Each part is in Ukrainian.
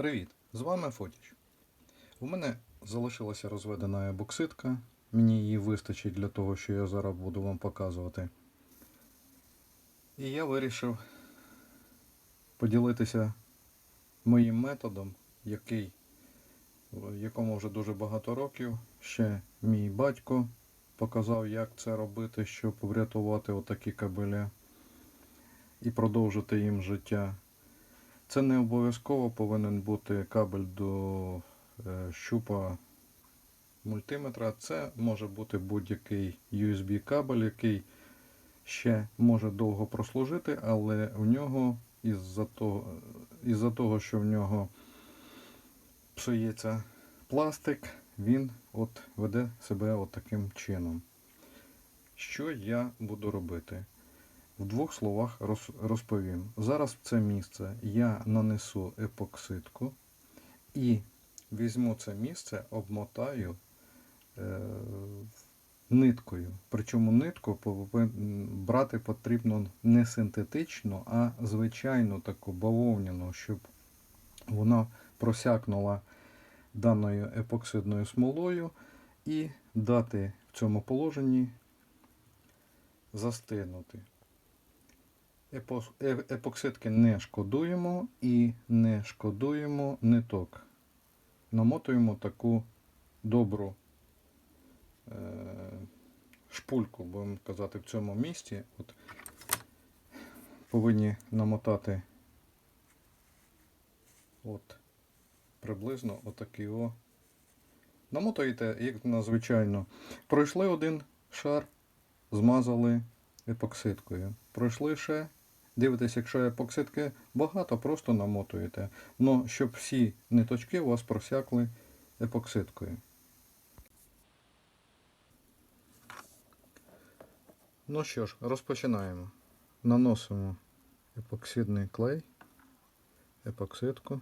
Привіт! З вами Фотіч. У мене залишилася розведена бокситка. Мені її вистачить для того, що я зараз буду вам показувати. І я вирішив поділитися моїм методом, який, якому вже дуже багато років. Ще мій батько показав, як це робити, щоб врятувати отакі кабелі і продовжити їм життя. Це не обов'язково повинен бути кабель до е, щупа мультиметра. Це може бути будь-який USB кабель, який ще може довго прослужити, але в нього із-за того, із-за того, що в нього псується пластик, він от веде себе от таким чином. Що я буду робити? В двох словах розповім. Зараз в це місце я нанесу епоксидку і візьму це місце, обмотаю е, ниткою. Причому нитку брати потрібно не синтетичну, а звичайну таку бавовняну, щоб вона просякнула даною епоксидною смолою і дати в цьому положенні застигнути. Е- Епоксидки не шкодуємо і не шкодуємо ниток. Намотуємо таку добру е, шпульку, будемо казати, в цьому місці. От, повинні намотати от, приблизно отакий о. Намотуєте, як надзвичайно. Пройшли один шар, змазали епоксидкою. Пройшли ще. Дивитесь, якщо епоксидки багато, просто намотуєте. Ну, щоб всі ниточки у вас просякли епоксидкою. Ну що ж, розпочинаємо. Наносимо епоксидний клей, епоксидку.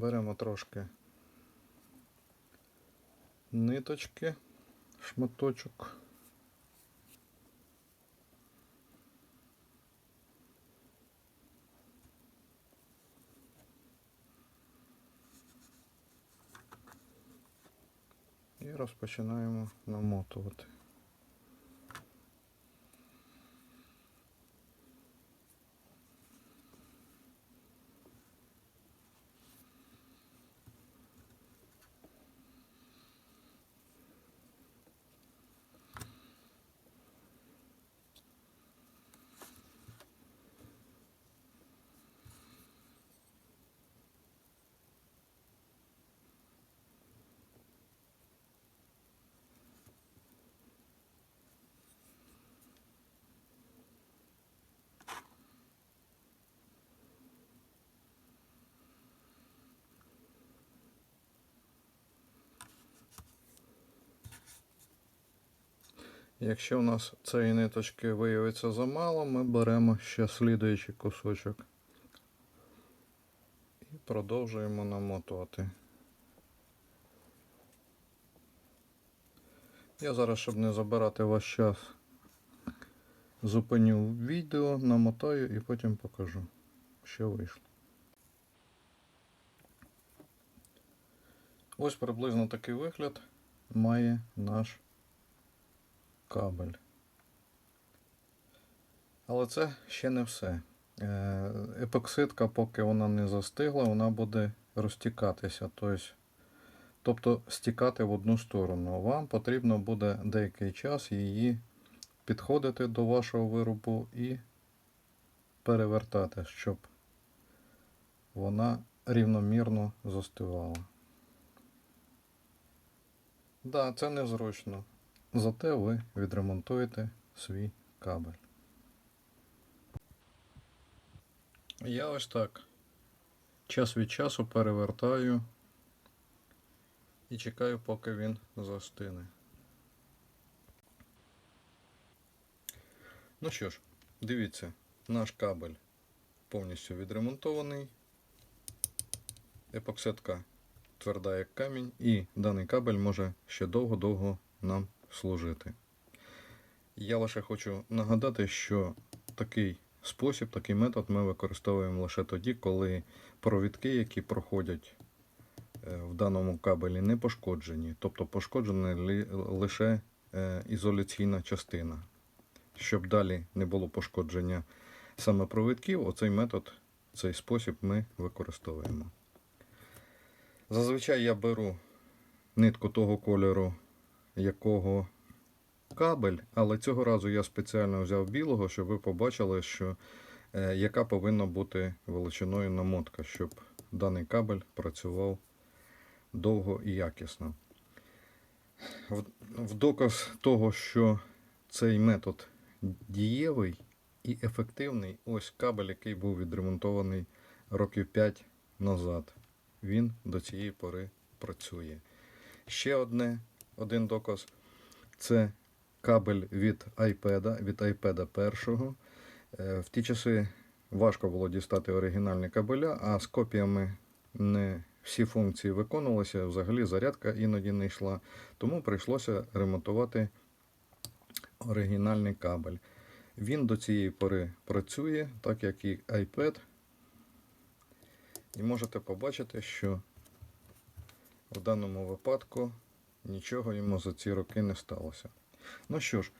Беремо трошки ниточки, шматочок. І розпочинаємо намотувати. Якщо у нас цієї ниточки виявиться замало, ми беремо ще слідуючий кусочок і продовжуємо намотувати. Я зараз, щоб не забирати ваш час, зупиню відео, намотаю і потім покажу, що вийшло. Ось приблизно такий вигляд має наш кабель. Але це ще не все. Е, Епоксидка, поки вона не застигла, вона буде розтікатися. Тобто, стікати в одну сторону. Вам потрібно буде деякий час її підходити до вашого виробу і перевертати, щоб вона рівномірно застивала. Так, да, це незручно. Зате ви відремонтуєте свій кабель. Я ось так час від часу перевертаю і чекаю, поки він застине. Ну що ж, дивіться, наш кабель повністю відремонтований. Епоксетка тверда як камінь, і даний кабель може ще довго-довго нам служити. Я лише хочу нагадати, що такий спосіб, такий метод ми використовуємо лише тоді, коли провідки, які проходять е, в даному кабелі, не пошкоджені. Тобто пошкоджена лише е, ізоляційна частина. Щоб далі не було пошкодження саме провідків, оцей метод, цей спосіб ми використовуємо. Зазвичай я беру нитку того кольору, якого кабель, але цього разу я спеціально взяв білого, щоб ви побачили, що е, яка повинна бути величиною намотка, щоб даний кабель працював довго і якісно. В, в доказ того, що цей метод дієвий і ефективний, ось кабель, який був відремонтований років 5 назад. Він до цієї пори працює. Ще одне, один доказ це кабель від iPad, від iPad першого. Е, В ті часи важко було дістати оригінальні кабеля, а з копіями не всі функції виконувалися, взагалі зарядка іноді не йшла. Тому прийшлося ремонтувати оригінальний кабель. Він до цієї пори працює, так як і iPad. І можете побачити, що в даному випадку нічого йому за ці роки не сталося. Ну що ж,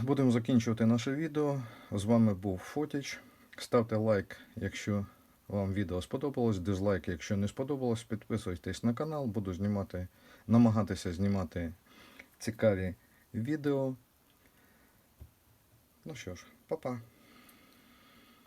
будемо закінчувати наше відео. З вами був Фотіч. Ставте лайк, якщо вам відео сподобалось, дизлайк, якщо не сподобалось, підписуйтесь на канал, буду знімати, намагатися знімати цікаві відео. Ну що ж, па-па.